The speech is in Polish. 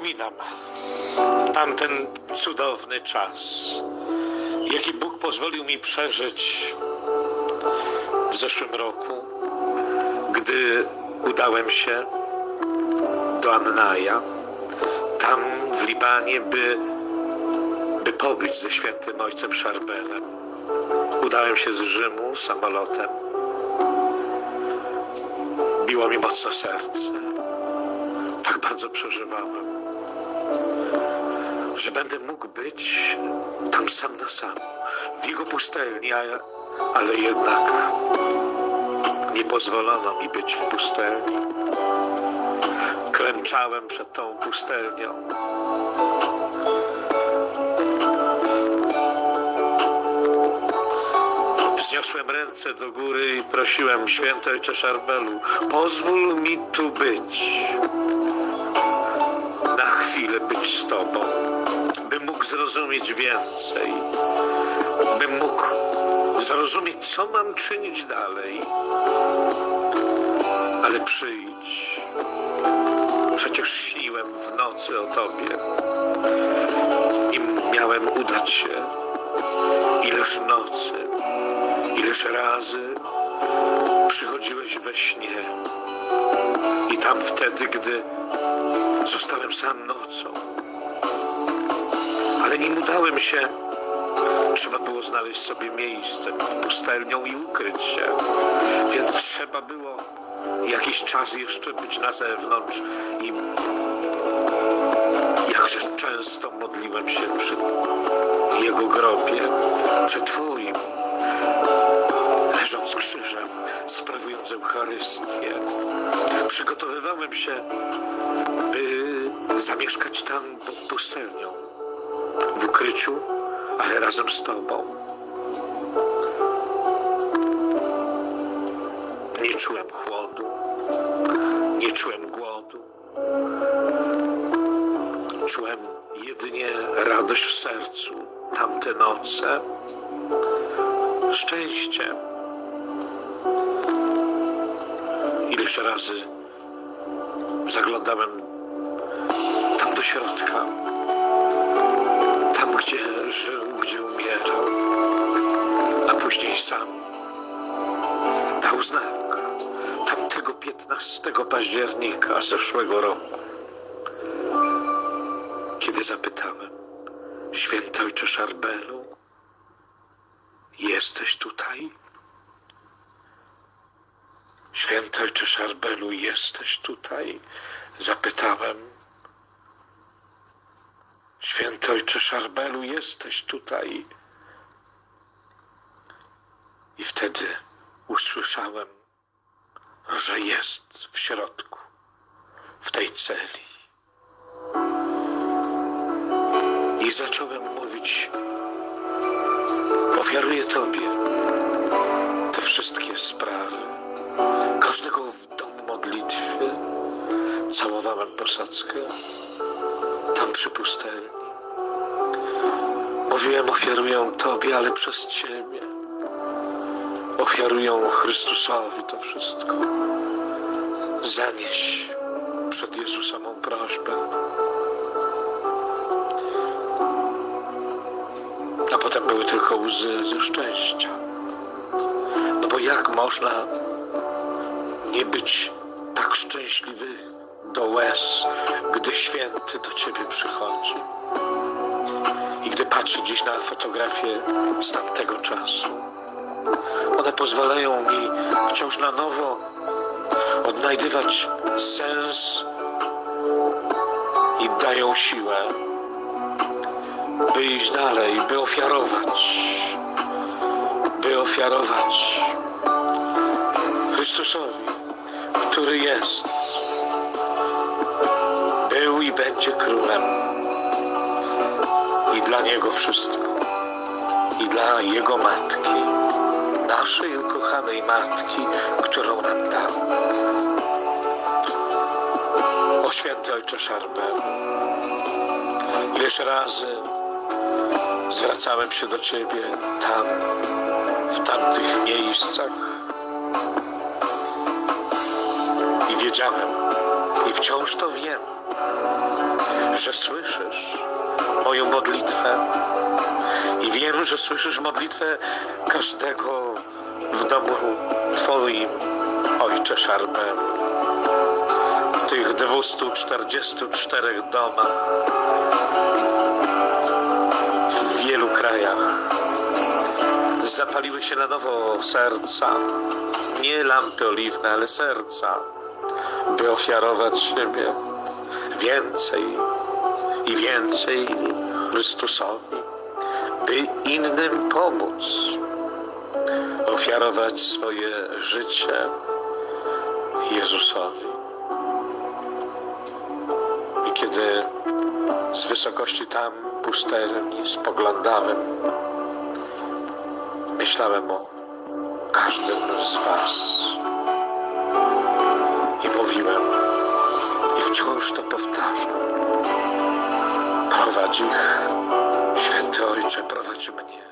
Wspominam tamten cudowny czas, jaki Bóg pozwolił mi przeżyć w zeszłym roku, gdy udałem się do Annaja, tam w Libanie, by, by pobyć ze świętym ojcem Szarbelem. Udałem się z Rzymu samolotem. Biło mi mocno serce. Bardzo przeżywałem, że będę mógł być tam sam na sam, w jego pustelni, ale jednak nie pozwolono mi być w pustelni. Klęczałem przed tą pustelnią. Wzniosłem ręce do góry i prosiłem święty ojcze Szarbelu, pozwól mi tu być. Chwilę być z Tobą, bym mógł zrozumieć więcej, bym mógł zrozumieć, co mam czynić dalej. Ale przyjdź. Przecież śniłem w nocy o Tobie i miałem udać się. Ileż nocy, ileż razy przychodziłeś we śnie. I tam wtedy, gdy zostałem sam nocą. Ale nim udałem się, trzeba było znaleźć sobie miejsce pod pustelnią i ukryć się. Więc trzeba było jakiś czas jeszcze być na zewnątrz i jakże często modliłem się przy jego grobie, przy Twoim, leżąc krzyżem, sprawując Eucharystię. Przygotowywałem się, by zamieszkać tam pod pustelnią, w ukryciu, ale razem z Tobą. Nie czułem chłodu, nie czułem głodu. Czułem jedynie radość w sercu tamte noce, szczęście. Ileż razy zaglądałem tam do środka, tam gdzie żył, gdzie umierał, a później sam dał znak tamtego 15 października zeszłego roku, kiedy zapytałem, święty ojcze Szarbelu, jesteś tutaj? Święty ojcze Szarbelu, jesteś tutaj? Zapytałem. Święty ojcze Szarbelu, jesteś tutaj? I wtedy usłyszałem, że jest w środku, w tej celi. I zacząłem mówić, ofiaruję Tobie te wszystkie sprawy. Każdego w domu modlitwy całowałem posadzkę tam przy pustelni. Mówiłem, ofiaruję Tobie, ale przez Ciebie. Ofiaruję Chrystusowi to wszystko. Zanieś przed Jezusa mą prośbę. A potem były tylko łzy ze szczęścia. No bo jak można nie być tak szczęśliwy do łez, gdy święty do ciebie przychodzi? I gdy patrzy gdzieś na fotografię z tamtego czasu, one pozwalają mi wciąż na nowo odnajdywać sens i dają siłę, by iść dalej, by ofiarować, by ofiarować Chrystusowi, który jest, był i będzie królem. I dla Niego wszystko. I dla Jego matki, naszej ukochanej matki, którą nam dał. O święty Ojcze Szarbel, ileż razy zwracałem się do Ciebie tam, w tamtych miejscach wiedziałem, i wciąż to wiem, że słyszysz moją modlitwę. I wiem, że słyszysz modlitwę każdego w domu Twoim, Ojcze Szarpen. W tych 244 domach. W wielu krajach. Zapaliły się na nowo serca, nie lampy oliwne, ale serca, by ofiarować siebie więcej i więcej Chrystusowi, by innym pomóc, ofiarować swoje życie Jezusowi. I kiedy z wysokości tam pustelni spoglądałem, myślałem o każdym z Was wciąż to powtarzam. Prowadź ich, święty Ojcze, prowadź mnie.